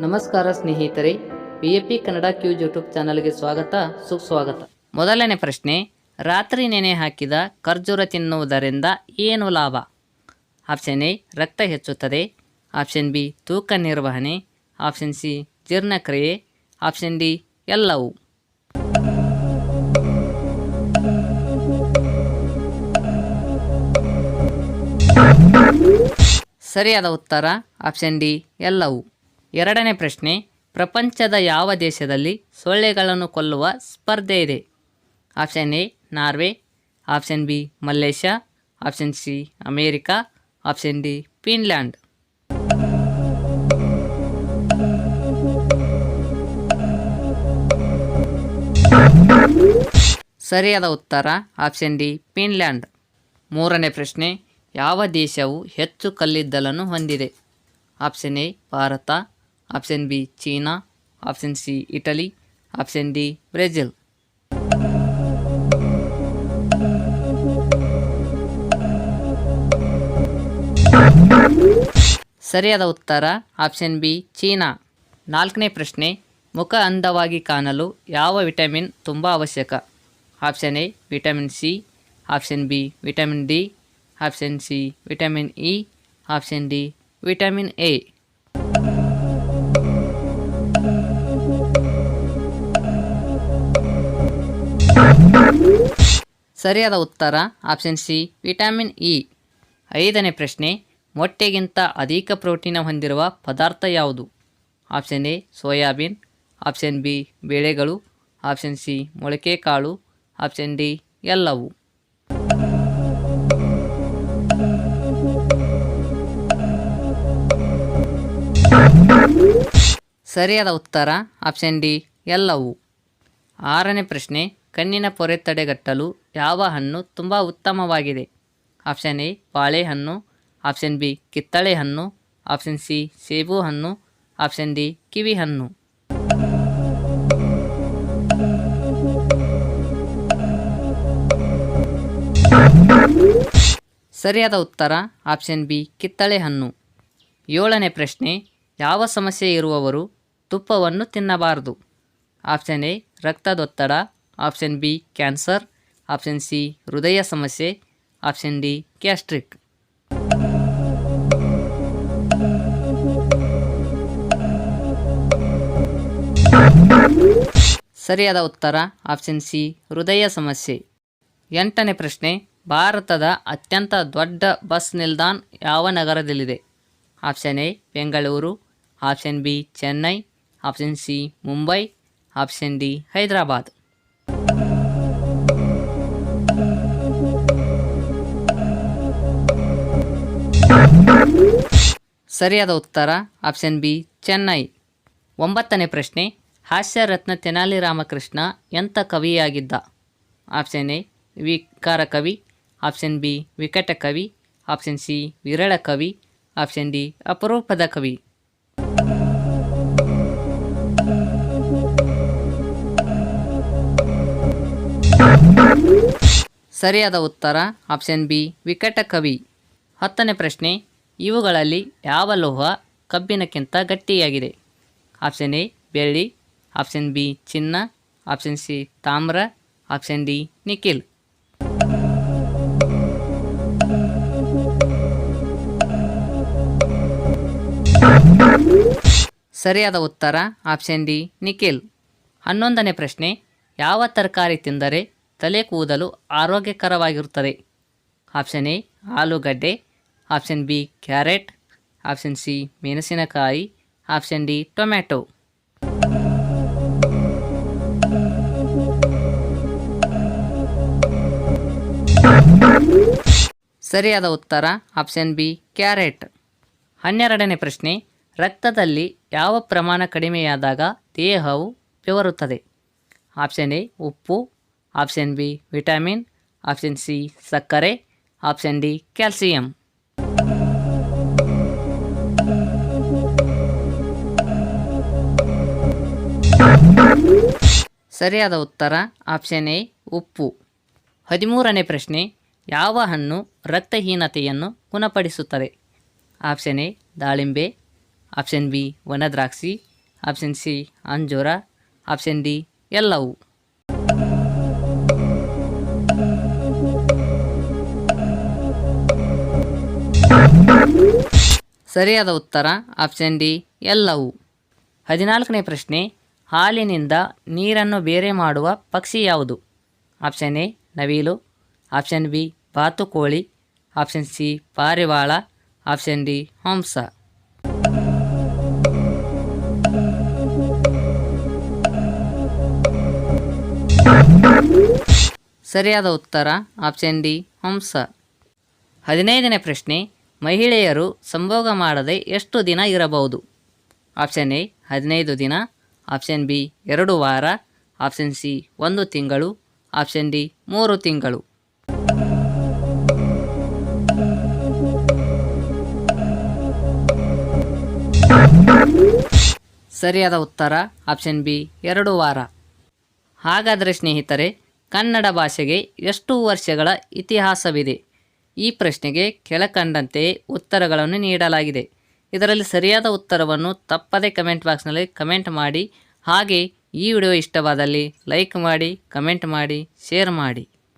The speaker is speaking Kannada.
ನಮಸ್ಕಾರ ಸ್ನೇಹಿತರೆ V A P Kannada quiz YouTube ಚಾನಲ್ಗೆ ಸ್ವಾಗತ, ಸುಸ್ವಾಗತ. ಮೊದಲನೇ ಪ್ರಶ್ನೆ, ರಾತ್ರಿ ನೆನೆ ಹಾಕಿದ ಖರ್ಜೂರ ತಿನ್ನುವುದರಿಂದ ಏನು ಲಾಭ? ಆಪ್ಷನ್ ಎ, ರಕ್ತ ಹೆಚ್ಚುತ್ತದೆ. ಆಪ್ಷನ್ ಬಿ, ತೂಕ ನಿರ್ವಹಣೆ. ಆಪ್ಷನ್ ಸಿ, ಜೀರ್ಣಕ್ರಿಯೆ. ಆಪ್ಷನ್ ಡಿ, ಎಲ್ಲವೂ. ಸರಿಯಾದ ಉತ್ತರ, ಆಪ್ಷನ್ ಡಿ, ಎಲ್ಲವೂ. ಎರಡನೇ ಪ್ರಶ್ನೆ, ಪ್ರಪಂಚದ ಯಾವ ದೇಶದಲ್ಲಿ ಸೊಳ್ಳೆಗಳನ್ನು ಕೊಲ್ಲುವ ಸ್ಪರ್ಧೆ ಇದೆ? Option A, Norway, option B Malaysia option C, America, option D, Finland. ಸರಿಯಾದ ಉತ್ತರ, ಆಪ್ಷನ್ ಡಿ, ಫಿನ್ಲ್ಯಾಂಡ್. ಮೂರನೇ ಪ್ರಶ್ನೆ, ಯಾವ ದೇಶವು ಹೆಚ್ಚು ಕಲ್ಲಿದ್ದಲನ್ನು ಹೊಂದಿದೆ? Option A, Bharat option B China, option C Italy, option D Brazil. ಸರಿಯಾದ ಉತ್ತರ, ಆಪ್ಷನ್ ಬಿ ಚೀನಾ. ನಾಲ್ಕನೇ ಪ್ರಶ್ನೆ, ಮುಖ ಅಂದವಾಗಿ ಕಾಣಲು ಯಾವ ವಿಟಮಿನ್ ತುಂಬ ಅವಶ್ಯಕ? Option A, vitamin C, option B, vitamin D, option C, vitamin E, option D, vitamin A. ಸರಿಯಾದ ಉತ್ತರ ಆಪ್ಷನ್ ಸಿ ವಿಟಮಿನ್ ಇ ಐದನೇ ಪ್ರಶ್ನೆ, ಮೊಟ್ಟೆಗಿಂತ ಅಧಿಕ ಪ್ರೋಟೀನ್ ಹೊಂದಿರುವ ಪದಾರ್ಥ ಯಾವುದು? Option A soybean. Option B ಬೇಳೆಗಳು. Option C ಮೊಳಕೆ ಕಾಳು ಆಪ್ಷನ್ ಡಿ ಎಲ್ಲವು. ಸರಿಯಾದ ಉತ್ತರ ಆಪ್ಷನ್ ಡಿ ಎಲ್ಲವು. ಆರನೇ ಪ್ರಶ್ನೆ ಕಣ್ಣಿನ ಪೊರೆ ತಡೆಗಟ್ಟಲು ಯಾವ ಹಣ್ಣು ತುಂಬ ಉತ್ತಮವಾಗಿದೆ? ಆಪ್ಷನ್ ಎ ಬಾಳೆಹಣ್ಣು ಆಪ್ಷನ್ ಬಿ, ಕಿತ್ತಳೆ ಹಣ್ಣು. ಆಪ್ಷನ್ ಸಿ, ಸೇಬು ಹಣ್ಣು. ಆಪ್ಷನ್ ಡಿ, ಕಿವಿ ಹಣ್ಣು. ಸರಿಯಾದ ಉತ್ತರ, ಆಪ್ಷನ್ ಬಿ, ಕಿತ್ತಳೆ ಹಣ್ಣು. ಏಳನೇ ಪ್ರಶ್ನೆ, ಯಾವ ಸಮಸ್ಯೆ ಇರುವವರು ತುಪ್ಪವನ್ನು ತಿನ್ನಬಾರದು? ಆಪ್ಷನ್ ಎ, ರಕ್ತದೊತ್ತಡ. Option B, cancer. Option C, ಹೃದಯ ಸಮಸ್ಯೆ. ಆಪ್ಷನ್ ಡಿ ಕ್ಯಾಸ್ಟ್ರಿಕ್ ಸರಿಯಾದ ಉತ್ತರ, ಆಪ್ಷನ್ ಸಿ, ಹೃದಯ ಸಮಸ್ಯೆ. ಎಂಟನೇ ಪ್ರಶ್ನೆ, ಭಾರತದ ಅತ್ಯಂತ ದೊಡ್ಡ ಬಸ್ ನಿಲ್ದಾಣ ಯಾವ ನಗರದಲ್ಲಿದೆ? Option A, Bengaluru. Option B, Chennai. Option C, Mumbai. Option D, Hyderabad. ಸರಿಯಾದ ಉತ್ತರ ಆಪ್ಷನ್ ಬಿ ಚೆನ್ನೈ ಒಂಬತ್ತನೇ ಪ್ರಶ್ನೆ ಹಾಸ್ಯರತ್ನ ತೆನಾಲಿ ರಾಮಕೃಷ್ಣ ಎಂಥ ಕವಿಯಾಗಿದ್ದ? ಆಪ್ಷನ್ ಎ ವಿಕಾರ ಕವಿ ಆಪ್ಷನ್ ಬಿ ವಿಕಟ ಕವಿ ಆಪ್ಷನ್ ಸಿ ವಿರಳ ಕವಿ ಆಪ್ಷನ್ ಡಿ ಅಪರೂಪದ ಕವಿ. ಸರಿಯಾದ ಉತ್ತರ ಆಪ್ಷನ್ ಬಿ ವಿಕಟ ಕವಿ. ಹತ್ತನೇ ಪ್ರಶ್ನೆ, ಇವುಗಳಲ್ಲಿ ಯಾವ ಲೋಹ ಕಬ್ಬಿಣಕ್ಕಿಂತ ಗಟ್ಟಿಯಾಗಿದೆ? ಆಪ್ಷನ್ ಎ, ಬೆಳ್ಳಿ, ಆಪ್ಷನ್ ಬಿ, ಚಿನ್ನ, ಆಪ್ಷನ್ ಸಿ, ತಾಮ್ರ, ಆಪ್ಷನ್ ಡಿ, ನಿಖಿಲ್. ಸರಿಯಾದ ಉತ್ತರ, ಆಪ್ಷನ್ ಡಿ, ನಿಖಿಲ್. ಹನ್ನೊಂದನೇ ಪ್ರಶ್ನೆ, ಯಾವ ತರಕಾರಿ ತಿಂದರೆ ತಲೆ ಕೂದಲು ಆರೋಗ್ಯಕರವಾಗಿರುತ್ತದೆ? ಆಪ್ಷನ್ ಎ, ಆಲೂಗಡ್ಡೆ option B, carrot. Option C, ಮೆಣಸಿನಕಾಯಿ. Option D, tomato. ಸರಿಯಾದ ಉತ್ತರ, ಆಪ್ಷನ್ ಬಿ, ಕ್ಯಾರೆಟ್. ಹನ್ನೆರಡನೇ ಪ್ರಶ್ನೆ, ರಕ್ತದಲ್ಲಿ ಯಾವ ಪ್ರಮಾಣ ಕಡಿಮೆಯಾದಾಗ ದೇಹವು ಬೆವರುತ್ತದೆ? ಆಪ್ಷನ್ ಎ, ಉಪ್ಪು. Option B, vitamin. Option C, ಸಕ್ಕರೆ. Option D, calcium. ಸರಿಯಾದ ಉತ್ತರ ಆಪ್ಷನ್ ಎ ಉಪ್ಪು. ಹದಿಮೂರನೇ ಪ್ರಶ್ನೆ, ಯಾವ ಹಣ್ಣು ರಕ್ತಹೀನತೆಯನ್ನು ಗುಣಪಡಿಸುತ್ತದೆ? ಆಪ್ಷನ್ ಎ ದಾಳಿಂಬೆ. ಆಪ್ಷನ್ ಬಿ ಒಣದ್ರಾಕ್ಷಿ ಆಪ್ಷನ್ ಸಿ ಅಂಜೂರ. ಆಪ್ಷನ್ ಡಿ ಎಲ್ಲವು. ಸರಿಯಾದ ಉತ್ತರ ಆಪ್ಷನ್ ಡಿ ಎಲ್ಲವು. ಹದಿನಾಲ್ಕನೇ ಪ್ರಶ್ನೆ ಹಾಲಿನಿಂದ ನೀರನ್ನು ಬೇರೆ ಮಾಡುವ ಪಕ್ಷಿ ಯಾವುದು? ಆಪ್ಷನ್ ಎ, ನವಿಲು. ಆಪ್ಷನ್ ಬಿ ಬಾತುಕೋಳಿ ಆಪ್ಷನ್ ಸಿ, ಪಾರಿವಾಳ. ಆಪ್ಷನ್ ಡಿ, ಹಂಸ. ಸರಿಯಾದ ಉತ್ತರ, ಆಪ್ಷನ್ ಡಿ, ಹಂಸ. ಹದಿನೈದನೇ ಪ್ರಶ್ನೆ, ಮಹಿಳೆಯರು ಸಂಭೋಗ ಮಾಡದೆ ಎಷ್ಟು ದಿನ ಇರಬಹುದು? ಆಪ್ಷನ್ ಎ, ಹದಿನೈದು ದಿನ. ಆಪ್ಷನ್ ಬಿ ಎರಡು ವಾರ, ಆಪ್ಷನ್ ಸಿ ಒಂದು ತಿಂಗಳು, ಆಪ್ಷನ್ ಡಿ ಮೂರು ತಿಂಗಳು. ಸರಿಯಾದ ಉತ್ತರ, ಆಪ್ಷನ್ ಬಿ ಎರಡು ವಾರ. ಹಾಗಾದರೆ ಸ್ನೇಹಿತರೆ, ಕನ್ನಡ ಭಾಷೆಗೆ ಎಷ್ಟು ವರ್ಷಗಳ ಇತಿಹಾಸವಿದೆ? ಈ ಪ್ರಶ್ನೆಗೆ ಕೆಳಕಂಡಂತೆ ಉತ್ತರಗಳನ್ನು ನೀಡಲಾಗಿದೆ. ಇದರಲ್ಲಿ ಸರಿಯಾದ ಉತ್ತರವನ್ನು ತಪ್ಪದೇ ಕಮೆಂಟ್ ಬಾಕ್ಸ್ನಲ್ಲಿ ಕಮೆಂಟ್ ಮಾಡಿ. ಹಾಗೆ ಈ ವಿಡಿಯೋ ಇಷ್ಟವಾದಲ್ಲಿ ಲೈಕ್ ಮಾಡಿ, ಕಮೆಂಟ್ ಮಾಡಿ, ಶೇರ್ ಮಾಡಿ.